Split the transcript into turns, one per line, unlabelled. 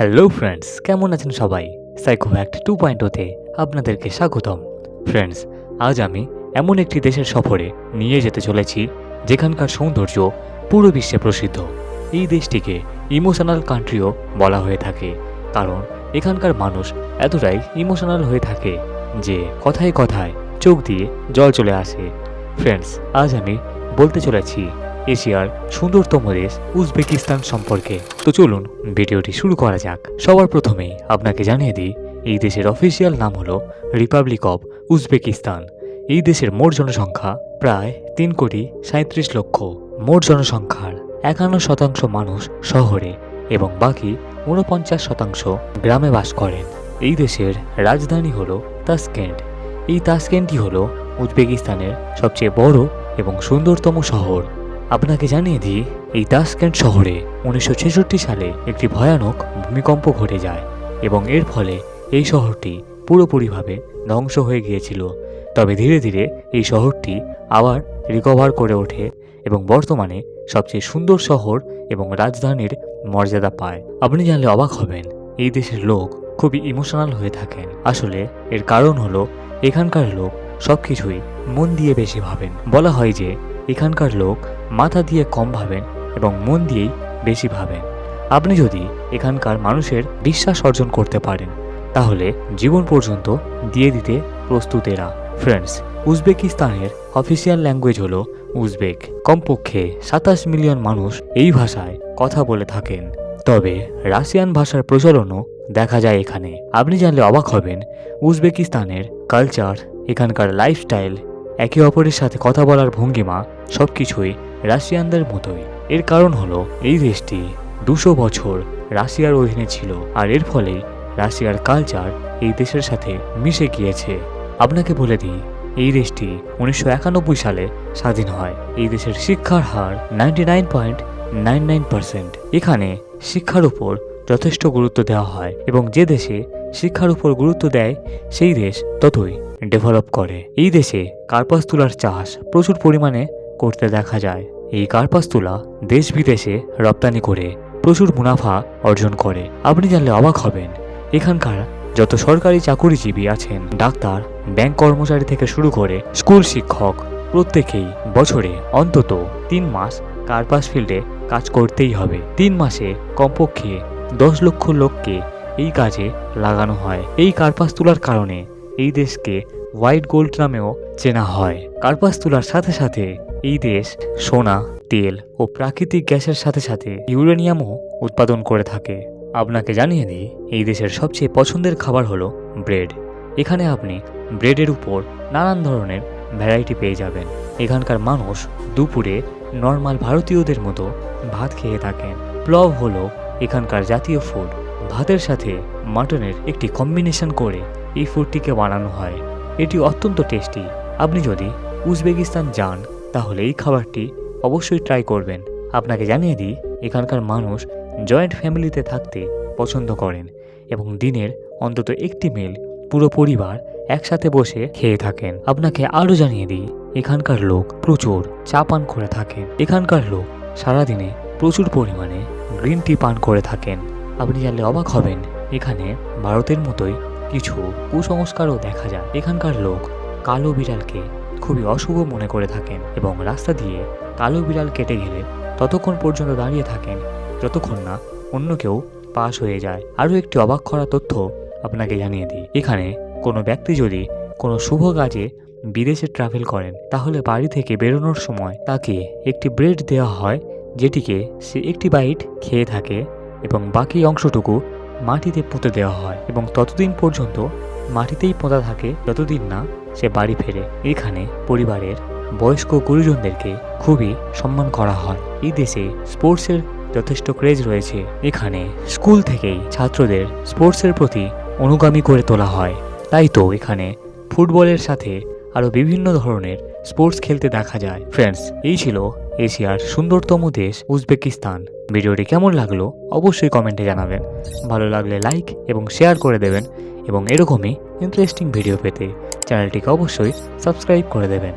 Hello friends কেমন আছেন সবাই? সাইকোভ্যাক্ট টু পয়েন্ট ওতে আপনাদেরকে স্বাগতম। ফ্রেন্ডস আজ আমি এমন একটি দেশের সফরে নিয়ে যেতে চলেছি, যেখানকার সৌন্দর্য পুরো বিশ্বে প্রসিদ্ধ। এই দেশটিকে ইমোশনাল কান্ট্রিও বলা হয়ে থাকে, কারণ এখানকার মানুষ এতটাই ইমোশনাল হয়ে থাকে যে কথায় কথায় চোখ দিয়ে জল চলে আসে। ফ্রেন্ডস আজ আমি বলতে চলেছি এশিয়ার সুন্দরতম দেশ উজবেকিস্তান সম্পর্কে। তো চলুন ভিডিওটি শুরু করা যাক। সবার প্রথমেই আপনাকে জানিয়ে দিই, এই দেশের অফিসিয়াল নাম হলো রিপাবলিক অব উজবেকিস্তান এই দেশের মোট জনসংখ্যা প্রায় তিন কোটি সাঁত্রিশ লক্ষ। মোট জনসংখ্যার একান্ন শতাংশ মানুষ শহরে এবং বাকি ঊনপঞ্চাশ শতাংশ গ্রামে বাস করেন। এই দেশের রাজধানী হলো তাসকেন্ট। এই তাসকেন্টই হলো উজবেকিস্তানের সবচেয়ে বড় এবং সুন্দরতম শহর। আপনাকে জানিয়ে দিই, এই তাসকেন্ট শহরে উনিশশো ছেষট্টি সালে একটি ভয়ানক ভূমিকম্প ঘটে যায় এবং এর ফলে এই শহরটি পুরোপুরিভাবে ধ্বংস হয়ে গিয়েছিল। তবে ধীরে ধীরে এই শহরটি আবার রিকভার করে ওঠে এবং বর্তমানে সবচেয়ে সুন্দর শহর এবং রাজধানীর মর্যাদা পায়। আপনি জানলে অবাক হবেন, এই দেশের লোক খুবই ইমোশনাল হয়ে থাকেন। আসলে এর কারণ হলো, এখানকার লোক সবকিছুই মন দিয়ে বেশি ভাবেন। বলা হয় যে, এখানকার লোক মাথা দিয়ে কম ভাবেন এবং মন দিয়েই বেশি ভাবেন। আপনি যদি এখানকার মানুষের বিশ্বাস অর্জন করতে পারেন, তাহলে জীবন পর্যন্ত দিয়ে দিতে প্রস্তুত এরা। ফ্রেন্ডস উজবেকিস্তানের অফিসিয়াল ল্যাঙ্গুয়েজ হলো উজবেক। কমপক্ষে সাতাশ মিলিয়ন মানুষ এই ভাষায় কথা বলে থাকেন। তবে রাশিয়ান ভাষার প্রচলনও দেখা যায় এখানে। আপনি জানলে অবাক হবেন, উজবেকিস্তানের কালচার এখানকার লাইফস্টাইল একে অপরের সাথে কথা বলার ভঙ্গিমা সবকিছুই রাশিয়ানদের মতোই। এর কারণ হলো, এই দেশটি দুশো বছর রাশিয়ার অধীনে ছিল আর এর ফলেই রাশিয়ার কালচার এই দেশের সাথে মিশে গিয়েছে। আপনাকে বলে দিই, এই দেশটি উনিশশো একানব্বই সালে স্বাধীন হয়। এই দেশের শিক্ষার হার ninety nine point nine nine percent এখানে শিক্ষার উপর যথেষ্ট গুরুত্ব দেওয়া হয় এবং যে দেশে শিক্ষার উপর গুরুত্ব দেয়, সেই দেশ ততই। ডেভেলপ করে। এই দেশে কার্পাস তুলার চাষ প্রচুর পরিমাণে করতে দেখা যায়। এই কার্পাস তুলা দেশ বিদেশে রপ্তানি করে প্রচুর মুনাফা অর্জন করে। আপনি জানলে অবাক হবেন, এখানকার যত সরকারি চাকুরিজীবী আছেন, ডাক্তার, ব্যাংক কর্মচারী থেকে শুরু করে স্কুল শিক্ষক, প্রত্যেকেই বছরে অন্তত তিন মাস কার্পাস ফিল্ডে কাজ করতেই হবে। তিন মাসে কমপক্ষে দশ লক্ষ লোককে এই কাজে লাগানো হয়। এই কার্পাস তোলার কারণে এই দেশকে হোয়াইট গোল্ড নামেও চেনা হয়। কার্পাস তোলার সাথে সাথে এই দেশ সোনা, তেল ও প্রাকৃতিক গ্যাসের সাথে সাথে ইউরেনিয়ামও উৎপাদন করে থাকে। আপনাকে জানিয়ে দিই, এই দেশের সবচেয়ে পছন্দের খাবার হলো ব্রেড। এখানে আপনি ব্রেডের উপর নানান ধরনের ভ্যারাইটি পেয়ে যাবেন। এখানকার মানুষ দুপুরে নর্মাল ভারতীয়দের মতো ভাত খেয়ে থাকেন। প্লব হলো এখানকার জাতীয় ফুড ভাতের সাথে মাটনের একটি কম্বিনেশন করে এই ফুডটিকে বানানো হয়। এটি অত্যন্ত টেস্টি। আপনি যদি উজবেকিস্তান যান, তাহলে এই খাবারটি অবশ্যই ট্রাই করবেন। আপনাকে জানিয়ে দিই, এখানকার মানুষ জয়েন্ট ফ্যামিলিতে থাকতে পছন্দ করেন এবং দিনের অন্তত একটি মিল পুরো পরিবার একসাথে বসে খেয়ে থাকেন। আপনাকে আরও জানিয়ে দিই, এখানকার লোক প্রচুর চা পান করে থাকেন। এখানকার লোক সারাদিনে প্রচুর পরিমাণে গ্রিন টি পান করে থাকেন। আপনি জানলে অবাক হবেন, এখানে ভারতের মতোই কিছু কুসংস্কারও দেখা যায়। এখানকার লোক কালো বিড়ালকে খুবই অশুভ মনে করে থাকেন এবং রাস্তা দিয়ে কালো বিড়াল কেটে গেলে ততক্ষণ পর্যন্ত দাঁড়িয়ে থাকেন, যতক্ষণ না অন্য কেউ পাস হয়ে যায়। আরও একটি অবাক করা তথ্য আপনাকে জানিয়ে দিই। এখানে কোনো ব্যক্তি যদি কোনো শুভ কাজে বিদেশে ট্রাভেল করেন, তাহলে বাড়ি থেকে বেরোনোর সময় তাকে একটি ব্রেড দেওয়া হয়, যেটিকে সে একটি বাইট খেয়ে থাকে এবং বাকি অংশটুকু মাটিতে পুঁতে দেওয়া হয় এবং ততদিন পর্যন্ত মাটিতেই পোঁতা থাকে, যতদিন না সে বাড়ি ফেরে। এখানে পরিবারের বয়স্ক গুরুজনদেরকে খুবই সম্মান করা হয়। এই দেশে স্পোর্টসের যথেষ্ট ক্রেজ রয়েছে। এখানে স্কুল থেকেই ছাত্রদের স্পোর্টসের প্রতি অনুগামী করে তোলা হয়। তাই তো এখানে ফুটবলের সাথে আরও বিভিন্ন ধরনের স্পোর্টস খেলতে দেখা যায়। ফ্রেন্ডস, এই ছিল এশিয়ার সুন্দরতম দেশ উজবেকিস্তান। ভিডিওটি কেমন লাগল অবশ্যই কমেন্টে জানাবেন। ভালো লাগলে লাইক এবং শেয়ার করে দেবেন এবং এরকমই ইন্টারেস্টিং ভিডিও পেতে চ্যানেলটিকে অবশ্যই সাবস্ক্রাইব করে দেবেন।